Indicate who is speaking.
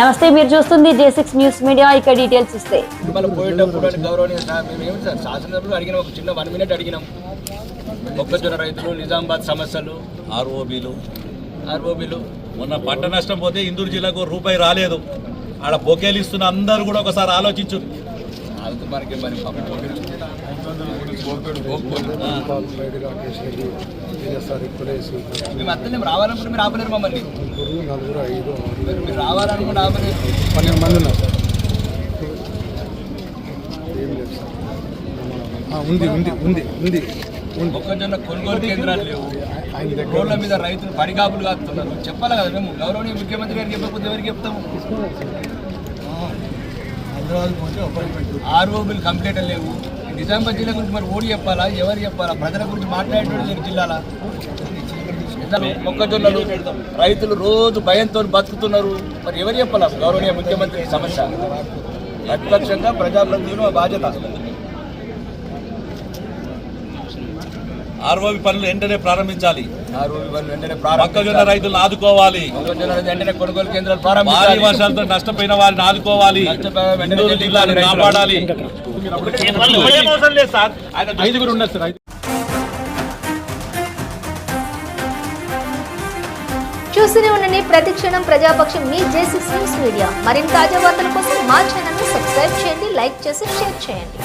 Speaker 1: నమస్తే మీరు చూస్తుంది జే సిక్స్ న్యూస్ మీడియా ఇక డీటెయిల్స్ ఇస్తే.
Speaker 2: మనం పోయేటప్పుడు గౌరవనీయ శాసనసభ్యులు అడిగినాం ఒక చిన్న వన్ మినిట్ అడిగినాం. మొక్కజొన్న రైతులు నిజామాబాద్ సమస్యలు.
Speaker 3: ఆర్ఓబీలు.
Speaker 2: ఆర్ఓబీలు.
Speaker 3: మొన్న పంట నష్టం పోతే ఇందూరు జిల్లాకు రూపాయి రాలేదు. ఆడ బొకేలు ఇస్తున్న అందరూ కూడా ఒకసారి ఆలోచించు.
Speaker 2: మనకి మరి మేము అత్తలేం రావాలనుకుంటే మీరు ఆపలేరు మమ్మల్ని.
Speaker 4: ముగ్గురు నలుగురు ఐదు ఆరు,
Speaker 2: మీరు మీరు రావాలనుకుంటే ఆపలేరు.
Speaker 4: పన్నెండు మంది ఉన్నారు సార్ ఏం లేదు సార్ ఆ, ఉంది ఉంది ఉంది ఉంది
Speaker 2: మొక్కజొన్న కొనుగోలు కేంద్రాలు లేవు. రోడ్ల మీద రైతులు పడిగాపులు కాస్తున్నారు చెప్పాలి కదా మేము. గౌరవనీయ ముఖ్యమంత్రి గారికి చెప్పకపోతే ఎవరికి చెప్తాము? ఆర్ఓబీలు కంప్లీట్ లేవు. నిజామాబాద్ జిల్లా గురించి మరి ఓడి చెప్పాలా? ఎవరు చెప్పాలా? ప్రజల గురించి మాట్లాడేటోడు లేరు జిల్లాల. మొక్కజొన్నలు? రైతులు రోజు భయంతో బతుకుతున్నారు. మరి ఎవరు చెప్పాలా? గౌరవనీయ ముఖ్యమంత్రి సమస్య. ప్రతిపక్షంగా ప్రజాప్రతినిధులు మా బాధ్యత.
Speaker 3: ఆర్ఓబి పనులు వెంటనే ప్రారంభించాలి. మొక్కజొన్న. రైతులను ఆదుకోవాలి.
Speaker 2: కొనుగోలు కేంద్రాలు
Speaker 3: భారీ
Speaker 2: ప్రారంభించాలి
Speaker 3: వర్షాలతో నష్టపోయిన వారిని ఆదుకోవాలి. జిల్లాని కాపాడాలి
Speaker 4: ఐదుగురు ఉన్నారు సార్ ఐదు
Speaker 5: చూస్తూనే ఉండండి ప్రతి క్షణం ప్రజాపక్షం మీ జే సిక్స్ న్యూస్ మీడియా. మరిన్ని తాజా వార్తల కోసం మా ఛానల్ని సబ్స్క్రైబ్ చేయండి లైక్ చేసి షేర్ చేయండి.